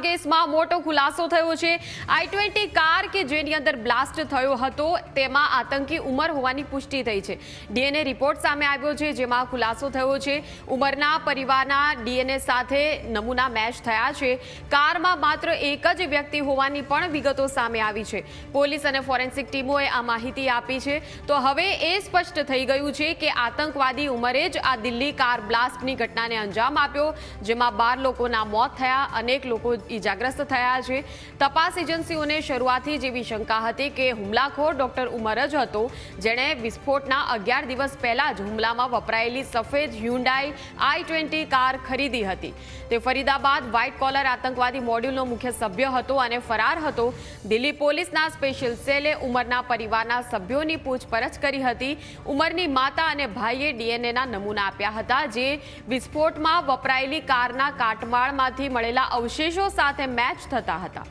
કેસમાં મોટો ખુલાસો થયો છે. આઈ ટ્વેન્ટી કાર કે જેની અંદર બ્લાસ્ટ થયો હતો, તેમાં આતંકી ઉમર હોવાની પુષ્ટિ થઈ છે. ડીએનએ રિપોર્ટ સામે આવ્યો છે, જેમાં ખુલાસો થયો છે. ઉમરના પરિવારના ડીએનએ સાથે નમૂના મેચ થયા છે. કારમાં માત્ર એક જ વ્યક્તિ હોવાની પણ વિગતો સામે આવી છે. પોલીસ અને ફોરેન્સિક ટીમોએ આ માહિતી આપી છે. તો હવે એ સ્પષ્ટ થઈ ગયું છે કે આતંકવાદી ઉમરે જ આ દિલ્હી કાર બ્લાસ્ટની ઘટનાને અંજામ આપ્યો, જેમાં બાર લોકોના મોત થયા, અનેક લોકો ઈજાગ્રસ્ત થયા છે. તપાસ એજન્સીઓને શરૂઆતથી જ એવી શંકા હતી કે હુમલાખોર ડોક્ટર ઉમર જ હતો, જેણે વિસ્ફોટના અગિયાર દિવસ પહેલા જ હુમલામાં વપરાયેલી સફેદ હ્યુન્ડાઈ આઈ ટ્વેન્ટી કાર ખરીદી હતી. તે ફરીદાબાદ વ્હાઇટ કોલર આતંકવાદી મોડ્યુલનો મુખ્ય સભ્ય હતો અને ફરાર હતો. દિલ્હી પોલીસના સ્પેશિયલ સેલે ઉમરના પરિવારના સભ્યોની પૂછપરછ કરી હતી. ઉમરની માતા અને ભાઈએ ડીએનએના નમૂના આપ્યા હતા, જે વિસ્ફોટમાં વપરાયેલી કારના કાટમાળમાંથી મળેલા અવશેષો સાથે મેચ થતા હતા.